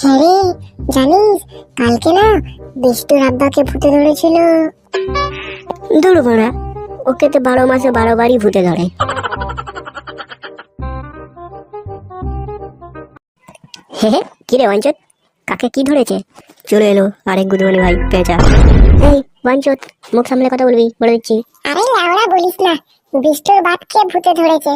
হ্যাঁ রে জানিস কালকে না বিষ্টুর আব্বাকে ভূতে ধরেছিল। দূর বাড়া ওকে তো বারো মাসে বারো বারই ভূতে ধরে। হে হে কিরে বাঞ্চত? কাকে কি ধরেছে? চলে এলো আরেক গুদমানি ভাই পেঁচা। এই বাঞ্চত মুখ সামলে কথা বলবি বলে দিচ্ছি। আরে লাউড়া বলিস না বিষ্টুর বাপকে ভূতে ধরেছে।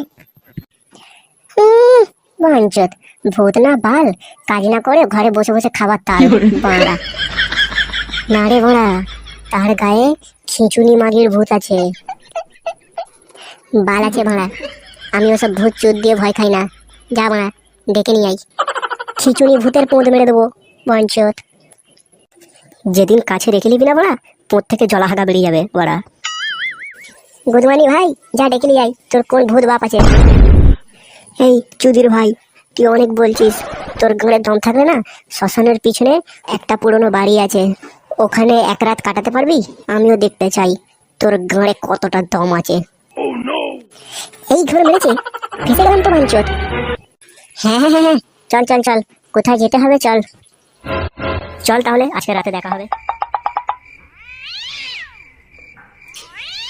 হুম, বাঞ্চত ভূত না বাল কাজ না করে ঘরে বসে বসে খাবার তার বাড়া। না রে বাড়া তার গায়ে খিচুনি মাগির ভূত আছে। বাল আছে ভাড়া আমি ওসব ভূত চুত দিয়ে ভয় খাই না। যা ভাড়া ডেকে নিয়ে আই খিচুনি ভূতের পোঁত মেরে দেবো বাঞ্চত যেদিন কাছে রেখে নিবি না বাড়া পোঁত থেকে জলাহাগা বেরিয়ে যাবে বাড়া। গুদমানি ভাই যা ডেকে নিয়ে আই তোর কোন ভূত বাপ আছে? এই চুদির ভাই তুই অনেক বলছিস, তোর ঘরে দম থাকলে না শ্মশানের পিছনে একটা পুরনো বাড়ি আছে, ওখানে এক রাত কাটাতে পারবি? আমিও দেখতে চাই, তোর ঘরে কতটা দম আছে। এই ঘরে মেরেছে ফেসে গেলাম তো বাঞ্চত হ্যাঁ হ্যাঁ হ্যাঁ হ্যাঁ চল চল চল, কোথায় যেতে হবে চল। চল তাহলে, আজকে রাতে দেখা হবে।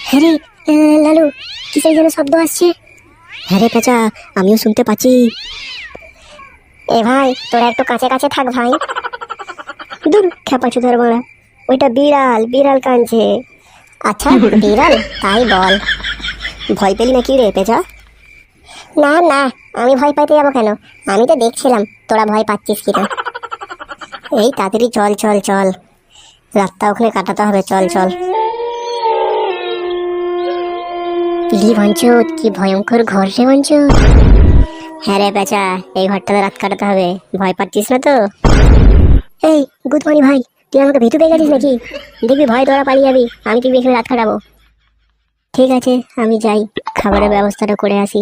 হ্যাঁ লালু, কিসের যেন শব্দ আসছে? হ্যাঁ রে আমিও শুনতে পাচ্ছি। এ ভাই তোরা একটু কাছে কাছে থাক ভাই। দূর খেপা চুদার মারা। ওইটা বিড়াল বিড়াল কাঁদছে। আচ্ছা বিড়াল? তাই বল। ভয় পেলি নাকি রে পেঁচা? না না আমি ভয় পাইতে যাব কেন? আমি তো দেখছিলাম তোরা ভয় পাচ্ছিস কিনা। এই তাড়াতাড়ি চল চল চল। রাতটা ওখানে কাটাতে হবে চল চল। পিলি বাঞ্চুত কি ভয়ঙ্কর ঘর রে বাঞ্চুত। হ্যাঁ রে পেঁচা এই ঘরটাতে রাত কাটাতে হবে। ভয় পাচ্ছিস না তো? এই গুড মর্নিং ভাই তুই আমাকে ভীতু পেয়ে গেছিস নাকি? দেখবি ভয় তোরা পালিয়ে যাবি আমি তুই এখানে রাত কাটাবো? ঠিক আছে আমি যাই খাবারের ব্যবস্থাটা করে আসি।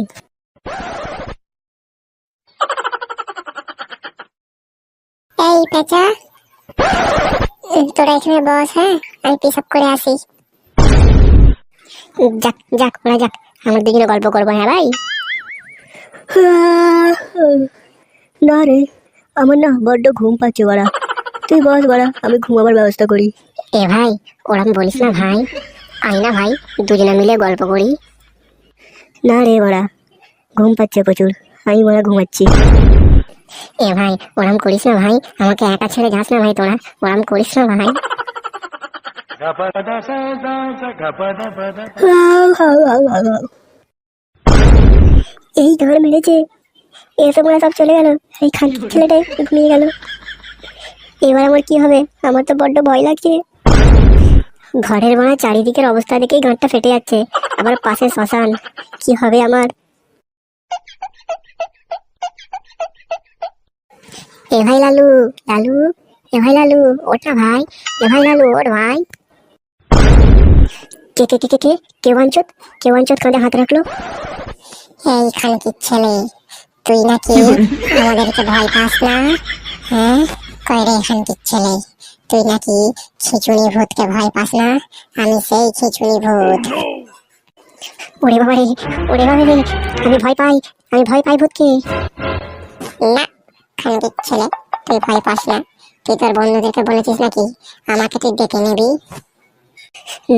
এই পেঁচা তোরা এখানে বস হ্যাঁ? আমি পিসাব করে আসি। যাক যাক ওরা যাক আমার দুজনে গল্প করব হ্যাঁ ভাই? না রে আমার না বড্ড ঘুম পাচ্ছে বাড়া। তুই বস বাড়া আমি ঘুমাবার ব্যবস্থা করি। এ ভাই ওরম বলিস না ভাই। আয় না ভাই দুজনে মিলে গল্প করি। না রে বাড়া ঘুম পাচ্ছে প্রচুর আমি বাড়া ঘুমাচ্ছি। এ ভাই ওরম করিস না ভাই আমাকে একা ছেড়ে যাস না ভাই তোরা ওরম করিস না ভাই। এই ধর মেরেছে এসব ওরা সব চলে গেল। এই খান ছেলেটাই ঘুমিয়ে গেল। এবার আমার কি হবে? আমার তো বড্ড ভয় লাগছে। ঘরের বানা চারিদিকের অবস্থা দেখেই গাঁটটা ফেটে যাচ্ছে। আবার পাশে শ্মশান, কি হবে আমার? এ ভাই লালু লালু, এ ভাই লালু ওটা ভাই, এ ভাই লালু ওর ভাই। কে কে কে কে কে? কে বাঞ্চত কে বাঞ্চত কাঁধে হাত রাখল? এই খানকির ছেলে? তুই নাকি আমাদেরকে ভয় পাস না? হ্যাঁ? কয় রে খানকির ছেলে? তুই নাকি খিচুড়ি ভূতকে ভয় পাস না? আমি সেই খিচুড়ি ভূত। ওরে বাবা রে ওরে বাবা রে আমি ভয় পাই আমি ভয় পাই ভূতকে। না খানকির ছেলে? তুই ভয় পাস না। তুই তোর বন্ধুদেরকে বলেছিস নাকি? আমাকে তুই ডেকে নিবি।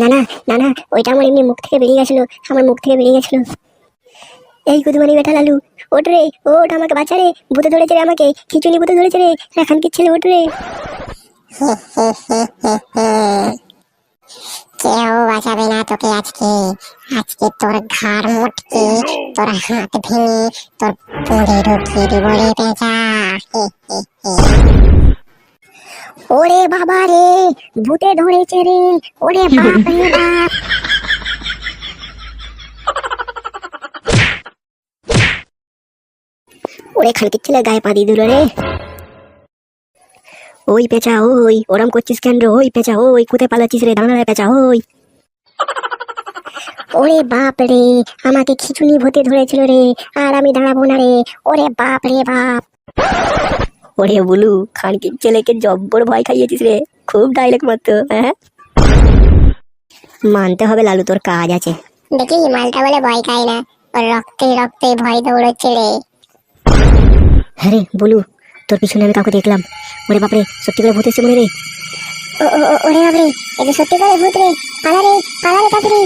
না না না না ওইটা আমার এমনি মুখ থেকে বেরিয়ে গেছিল আমার মুখ থেকে বেরিয়ে গেছিল। এই কুদমানি বেটা লালু ওট রে ওট আমাকে বাঁচা রে, ভূতে ধরেছে রে আমাকে খিচুনি ভূতে ধরেছে রে এখন কি ছেলে ওট রে। কেউ বাঁচাবে না তোকে আজকে। আজকে তোর ঘাড় মুটকে, তোর হাত ভেঙে তোর পুঁড়ে ঢুকিয়ে দিব রে পেঁচা। ওরে বাবা রে, ভূতে ধরেছে রে, ওরে বাপ রে বাপ। ওরে খালকির ছেলে গায়ে পা দিয়ে দিল রে। ওই পেঁচা ওই, ওরম করছিস কেন রে? ওই পেঁচা ওই, কোথায় পালাচ্ছিস রে? দাঁড়া পেঁচা ওই। ওরে বাপ রে, আমাকে খিচুনি ভূতে ধরেছিল রে, আর আমি দাঁড়াবো না রে। ওরে বাপ রে বাপ। ওরে বুলু খানকির ছেলেকে জব্বর ভয় খাইয়েছিস রে। খুব ডাইলেক্ট মারতো হ্যাঁ? মানতে হবে লালু, তোর কাজ আছে। দেখি মালটা বলে ভয় খায় না। রক্তে রক্তে ভয় দৌড়চ্ছে রে। হ্যাঁ রে বলু তোর পিছনে আমি কাউকে দেখলাম। ওরে বাপরে সত্যি করে ভূত এসছে মনে রে। ও ও ও- ওরে বাপরে এটা সত্যি করে ভূত রে পালা রে পালা রে তাড়াতাড়ি।